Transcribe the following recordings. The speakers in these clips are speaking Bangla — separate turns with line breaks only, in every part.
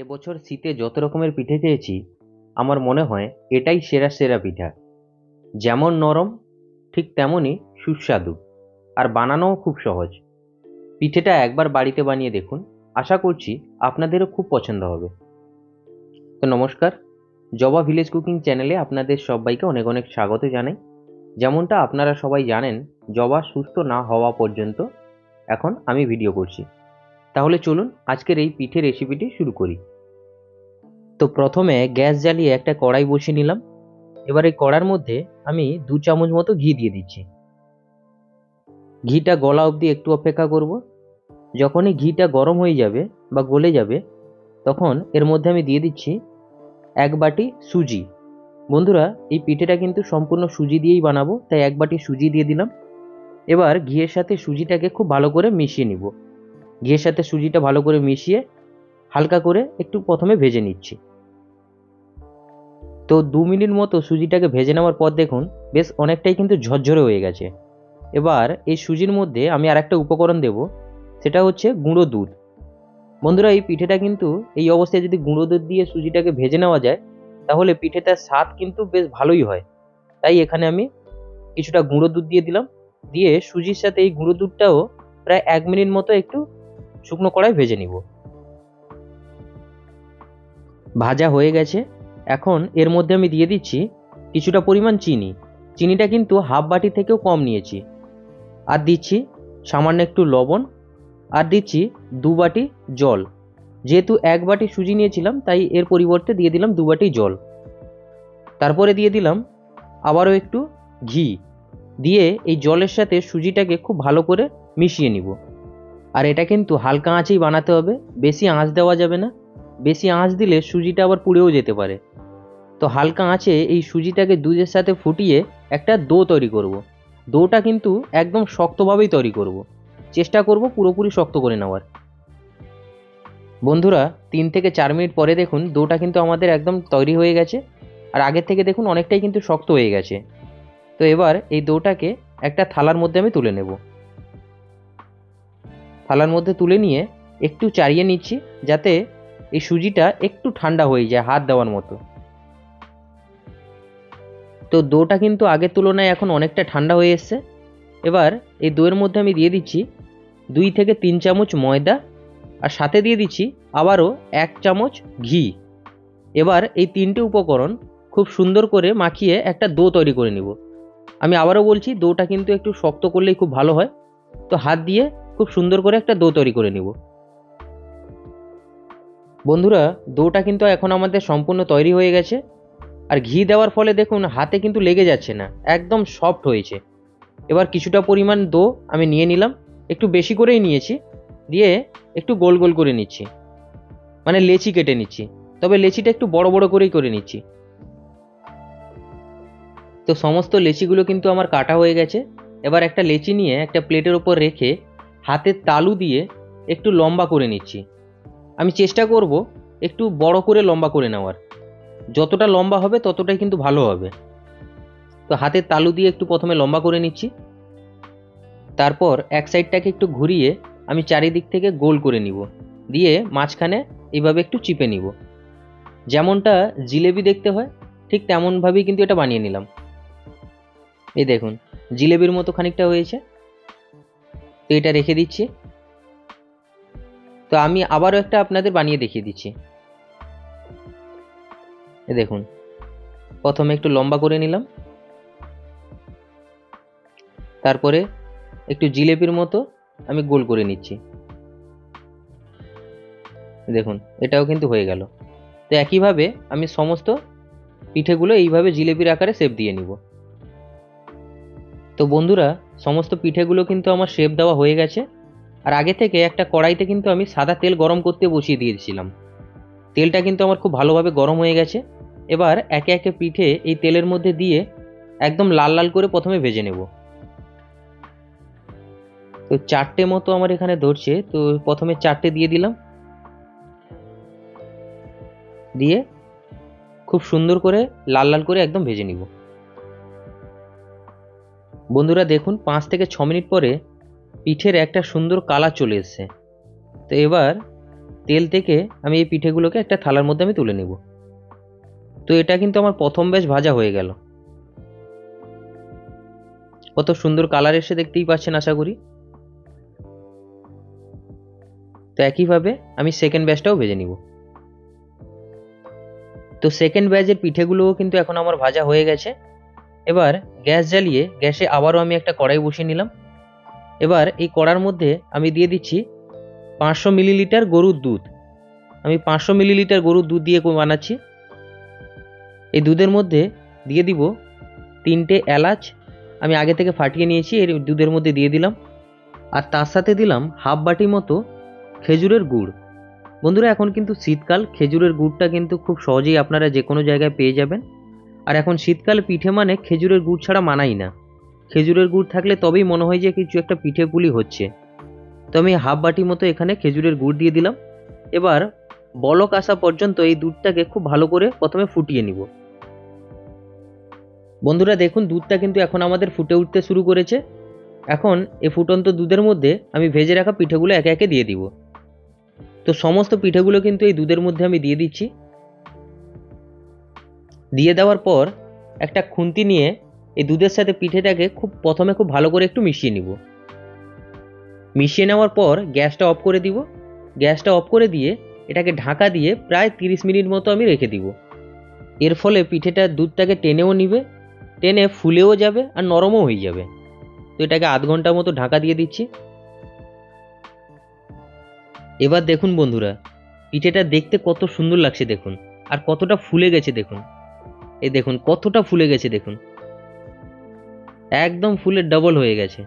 এবছর শীতে যত রকমের পিঠে খেয়েছি আমার মনে হয় এটাই সেরা সেরা পিঠা। যেমন নরম, ঠিক তেমনই সুস্বাদু আর বানানোও খুব সহজ। পিঠেটা একবার বাড়িতে বানিয়ে দেখুন, আশা করছি আপনাদেরও খুব পছন্দ হবে। তো নমস্কার, জবা ভিলেজ কুকিং চ্যানেলে আপনাদের সবাইকে অনেক অনেক স্বাগত জানাই। যেমনটা আপনারা সবাই জানেন, জবা সুস্থ না হওয়া পর্যন্ত এখন আমি ভিডিও করছি। তাহলে চলুন আজকের এই পিঠে রেসিপিটি শুরু করি। তো প্রথমে গ্যাস জ্বালিয়ে একটা কড়াই বসিয়ে নিলাম। এবার এই কড়ার মধ্যে আমি দু চামচ মতো ঘি দিয়ে দিচ্ছি। ঘিটা গলা অবধি একটু অপেক্ষা করব। যখনই ঘিটা গরম হয়ে যাবে বা গলে যাবে, তখন এর মধ্যে আমি দিয়ে দিচ্ছি এক বাটি সুজি। বন্ধুরা, এই পিঠেটা কিন্তু সম্পূর্ণ সুজি দিয়েই বানাবো, তাই এক বাটি সুজি দিয়ে দিলাম। এবার ঘিয়ের সাথে সুজিটাকে খুব ভালো করে মিশিয়ে নিব। ঘিয়ের সাথে সুজিটা ভালো করে মিশিয়ে হালকা করে একটু প্রথমে ভেজে নিচ্ছি। তো দু মিনিট মতো সুজিটাকে ভেজে নেওয়ার পর দেখুন, বেশ অনেকটাই কিন্তু ঝরঝরে হয়ে গেছে। এবার এই সুজির মধ্যে আমি আর একটা উপকরণ দেব, সেটা হচ্ছে গুঁড়ো দুধ। বন্ধুরা, এই পিঠেটা কিন্তু, এই অবস্থায় যদি গুঁড়ো দুধ দিয়ে সুজিটাকে ভেজে নেওয়া যায়, তাহলে পিঠেটার স্বাদ কিন্তু বেশ ভালোই হয়। তাই এখানে আমি কিছুটা গুঁড়ো দুধ দিয়ে দিলাম। দিয়ে সুজির সাথে এই গুঁড়ো দুধটাও প্রায় এক মিনিট মতো একটু শুকনো কড়াই ভেজে নিব। ভাজা হয়ে গেছে। এখন এর মধ্যে আমি দিয়ে দিচ্ছি কিছুটা পরিমাণ চিনি। চিনিটা কিন্তু হাফ বাটি থেকেও কম নিয়েছি। আর দিচ্ছি সামান্য একটু লবণ আর দিচ্ছি দু বাটি জল। যেহেতু এক বাটি সুজি নিয়েছিলাম, তাই এর পরিবর্তে দিয়ে দিলাম দু বাটি জল। তারপরে দিয়ে দিলাম আবারও একটু ঘি। দিয়ে এই জলের সাথে সুজিটাকে খুব ভালো করে মিশিয়ে নিব। আর এটা কিন্তু হালকা আঁচেই বানাতে হবে, বেশি আঁচ দেওয়া যাবে না। বেশি আঁচ দিলে সুজিটা আবার পুড়েও যেতে পারে। তো হালকা আঁচে এই সুজিটাকে দুধের সাথে ফুটিয়ে একটা দো তৈরি করব। দোটা কিন্তু একদম শক্তভাবেই তৈরি করব। চেষ্টা করব পুরোপুরি শক্ত করে নেওয়ার। বন্ধুরা, তিন থেকে চার মিনিট পরে দেখুন দোটা কিন্তু আমাদের একদম তৈরি হয়ে গেছে। আর আগের থেকে দেখুন অনেকটাই কিন্তু শক্ত হয়ে গেছে। তো এবার এই দোটাকে একটা থালার মধ্যে আমি তুলে নেব। থালার মধ্যে তুলে নিয়ে একটু চাড়িয়ে নিচ্ছি যাতে এই সুজিটা একটু ঠান্ডা হয়ে যায় হাত দেওয়ার মতো। তো দোটা কিন্তু আগের তুলনায় এখন অনেকটা ঠান্ডা হয়ে এসছে। এবার এই দইয়ের মধ্যে আমি দিয়ে দিচ্ছি দুই থেকে তিন চামচ ময়দা আর সাথে দিয়ে দিচ্ছি আবারও এক চামচ ঘি। এবার এই তিনটে উপকরণ খুব সুন্দর করে মাখিয়ে একটা দো তৈরি করে নিব। আমি আবারও বলছি দোটা কিন্তু একটু শক্ত করলেই খুব ভালো হয়। তো হাত দিয়ে খুব সুন্দর করে একটা দো তৈরি করে নিব। বন্ধুরা দোটা কিন্তু এখন আমাদের সম্পূর্ণ তৈরি হয়ে গেছে। আর ঘি দেওয়ার ফলে দেখুন, হাতে কিন্তু লেগে যাচ্ছে না, একদম সফট হয়েছে। এবার কিছুটা পরিমাণ দো আমি নিয়ে নিলাম, একটু বেশি করেই নিয়েছি, দিয়ে একটু গোল গোল করে নিচ্ছি। মানে লেচি কেটে নিচ্ছি, তবে লেচিটা একটু বড় বড় করেই করে নিচ্ছি। তো সমস্ত লেচিগুলো কিন্তু আমার কাটা হয়ে গেছে। এবার একটা লেচি নিয়ে একটা প্লেটের ওপর রেখে হাতের তালু দিয়ে একটু লম্বা করে নিচ্ছি। আমি চেষ্টা করব একটু বড় করে লম্বা করে নেওয়ার। যতটা লম্বা হবে, ততটাই কিন্তু ভালো হবে। তো হাতের তালু দিয়ে একটু প্রথমে লম্বা করে নিচ্ছি। তারপর এক সাইডটাকে একটু ঘুরিয়ে আমি চারিদিক থেকে গোল করে নিব। দিয়ে মাঝখানে এইভাবে একটু চিপে নিব। যেমনটা জিলেবি দেখতে হয়, ঠিক তেমনভাবেই কিন্তু এটা বানিয়ে নিলাম। এই দেখুন, জিলেবির মতো খানিকটা হয়েছে। তো এটা রেখে দিচ্ছি। তো আমি আবারও একটা আপনাদের বানিয়ে দেখিয়ে দিচ্ছি। এ দেখুন। প্রথমে একটু লম্বা করে নিলাম। তারপরে একটু জিলেপির মতো আমি গোল করে নিচ্ছি। দেখুন, এটাও কিন্তু হয়ে গেল। তো একইভাবে আমি সমস্ত পিঠেগুলো এইভাবে জিলেপির আকারে শেপ দিয়ে নিব। তো বন্ধুরা, সমস্ত পিঠেগুলো কিন্তু আমার শেপ দেওয়া হয়ে গেছে। আর আগে থেকে একটা কড়াইতে কিন্তু আমি সাদা তেল গরম করতে বসিয়ে দিয়েছিলাম। তেলটা কিন্তু আমার খুব ভালোভাবে গরম হয়ে গেছে। এবার একে একে পিঠে এই তেলের মধ্যে দিয়ে একদম লাল লাল করে প্রথমে ভেজে নেব। তো চারটে মতো আমার এখানে ধরছে, তো প্রথমে চারটে দিয়ে দিলাম। দিয়ে খুব সুন্দর করে লাল লাল করে একদম ভেজে নিব। বন্ধুরা দেখুন, পাঁচ থেকে ছ মিনিট পরে পিঠের একটা সুন্দর কালার চলে এসছে। তো এবার তেল থেকে আমি এই পিঠেগুলোকে একটা থালার মধ্যে আমি তুলে নেব। তো এটা কিন্তু আমার প্রথম বেশ ভাজা হয়ে গেল। কত সুন্দর কালার এসে দেখতেই পাচ্ছেন আশা করি। তো একইভাবে আমি সেকেন্ড ব্যাচটাও ভেজে নিব। তো সেকেন্ড ব্যাচের পিঠেগুলোও কিন্তু এখন আমার ভাজা হয়ে গেছে। এবার গ্যাস জ্বালিয়ে গ্যাসে আবারও আমি একটা কড়াই বসিয়ে নিলাম। এবার এই কড়ার মধ্যে আমি দিয়ে দিচ্ছি পাঁচশো মিলিলিটার গরুর দুধ। আমি পাঁচশো মিলিলিটার গরুর দুধ দিয়ে বানাচ্ছি। এই দুধের মধ্যে দিয়ে দিব তিনটে এলাচ। আমি আগে থেকে ফাটিয়ে নিয়েছি, এর দুধের মধ্যে দিয়ে দিলাম। আর তার সাথে দিলাম হাফ বাটি মতো খেজুরের গুড়। বন্ধুরা, এখন কিন্তু শীতকাল, খেজুরের গুড়টা কিন্তু খুব সহজেই আপনারা যে কোনো জায়গায় পেয়ে যাবেন। আর এখন শীতকাল, পিঠে মানে খেজুরের গুড় ছাড়া মানাই না। খেজুরের গুড় থাকলে তবেই মনে হয় যে কিছু একটা পিঠে পুলি হচ্ছে। তো আমি হাফ বাটি মতো এখানে খেজুরের গুড় দিয়ে দিলাম। এবার বলক আসা পর্যন্ত এই দুধটাকে খুব ভালো করে প্রথমে ফুটিয়ে নিব। বন্ধুরা দেখুন, দুধটা কিন্তু এখন আমাদের ফুটে উঠতে শুরু করেছে। এখন এ ফুটন্ত দুধের মধ্যে আমি ভেজে রাখা পিঠেগুলো একে একে দিয়ে দিব। তো সমস্ত পিঠেগুলো কিন্তু এই দুধের মধ্যে আমি দিয়ে দিচ্ছি। দিয়ে দেওয়ার পর একটা খুন্তি নিয়ে এই দুধের সাথে পিঠেটাকে খুব প্রথমে খুব ভালো করে একটু মিশিয়ে নিব। মিশিয়ে নেওয়ার পর গ্যাসটা অফ করে দিব। গ্যাসটা অফ করে দিয়ে এটাকে ঢাকা দিয়ে প্রায় তিরিশ মিনিট মতো আমি রেখে দিব। এর ফলে পিঠেটা দুধটাকে টেনেও নিবে। টেনে ফুলেও যাবে আর নরমও হয়ে যাবে। তো এটাকে আধ ঘণ্টা মতো ঢাকা দিয়ে দিচ্ছি। এবার দেখুন বন্ধুরা, পিঠেটা দেখতে কত সুন্দর লাগছে দেখুন, আর কতটা ফুলে গেছে দেখুন। এই দেখুন, কতটা ফুলে গেছে দেখুন। একদম ফুলের ডবল হয়ে গেছে।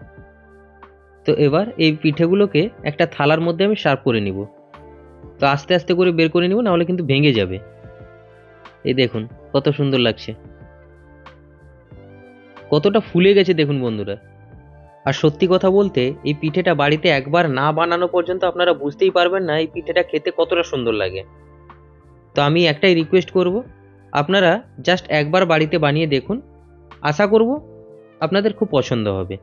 তো এবার এই পিঠেগুলোকে একটা থালার মধ্যে আমি সার্ভ করে নিব। তো আস্তে আস্তে করে বের করে নিব, নাহলে কিন্তু ভেঙে যাবে। এই দেখুন, কত সুন্দর লাগছে। কতটা ফুলে গেছে দেখুন বন্ধুরা। আর সত্যি কথা বলতে, এই পিঠেটা বাড়িতে একবার না বানানো পর্যন্ত আপনারা বুঝতেই পারবেন না এই পিঠেটা খেতে কতটা সুন্দর লাগে। তো আমি একটাই রিকোয়েস্ট করব, আপনারা জাস্ট একবার বাড়িতে বানিয়ে দেখুন। আশা করব আপনাদের খুব পছন্দ হবে।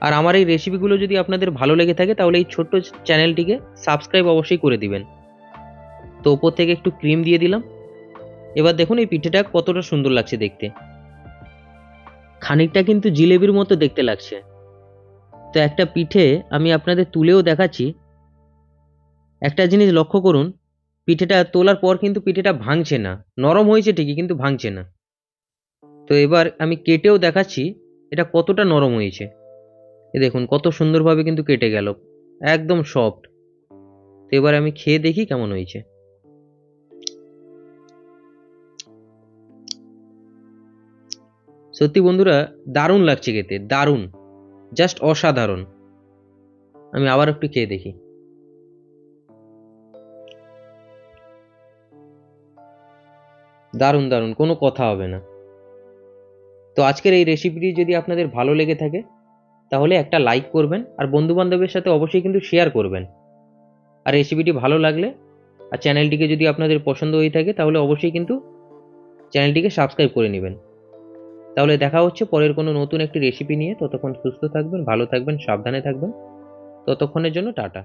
আর আমার এই রেসিপিগুলো যদি আপনাদের ভালো লেগে থাকে, তাহলে এই ছোট্ট চ্যানেলটিকে সাবস্ক্রাইব অবশ্যই করে দিবেন। তো ওপর থেকে একটু ক্রিম দিয়ে দিলাম। এবার দেখুন এই পিঠেটা কতটা সুন্দর লাগছে দেখতে। খানিকটা কিন্তু জিলেবির মতো দেখতে লাগছে। তো একটা পিঠে আমি আপনাদের তুলেও দেখাচ্ছি। একটা জিনিস লক্ষ্য করুন, পিঠেটা তোলার পর কিন্তু পিঠেটা ভাঙছে না। নরম হয়েছে ঠিকই, কিন্তু ভাঙছে না। তো এবার আমি কেটেও দেখাচ্ছি, এটা কতটা নরম হয়েছে। এ দেখুন, কত সুন্দরভাবে কিন্তু কেটে গেল। একদম সফট। তো এবার আমি খেয়ে দেখি কেমন হয়েছে। সত্যি বন্ধুরা, দারুণ লাগছে খেতে, দারুণ। জাস্ট অসাধারণ। আমি আবার একটু খেয়ে দেখি। দারুণ দারুণ, কোনো কথা হবে না। তো আজকের এই রেসিপিটি যদি আপনাদের ভালো লেগে থাকে, তাহলে একটা লাইক করবেন আর বন্ধু বান্ধবের সাথে অবশ্যই কিন্তু শেয়ার করবেন। আর রেসিপিটি ভালো লাগলে আর চ্যানেলটিকে যদি আপনাদের পছন্দ হয়ে থাকে, তাহলে অবশ্যই কিন্তু চ্যানেলটিকে সাবস্ক্রাইব করে নেবেন। তাহলে দেখা হচ্ছে পরের কোনো নতুন একটি রেসিপি নিয়ে। ততক্ষণ সুস্থ থাকবেন, ভালো থাকবেন, সাবধানে থাকবেন। ততক্ষণের জন্য টাটা।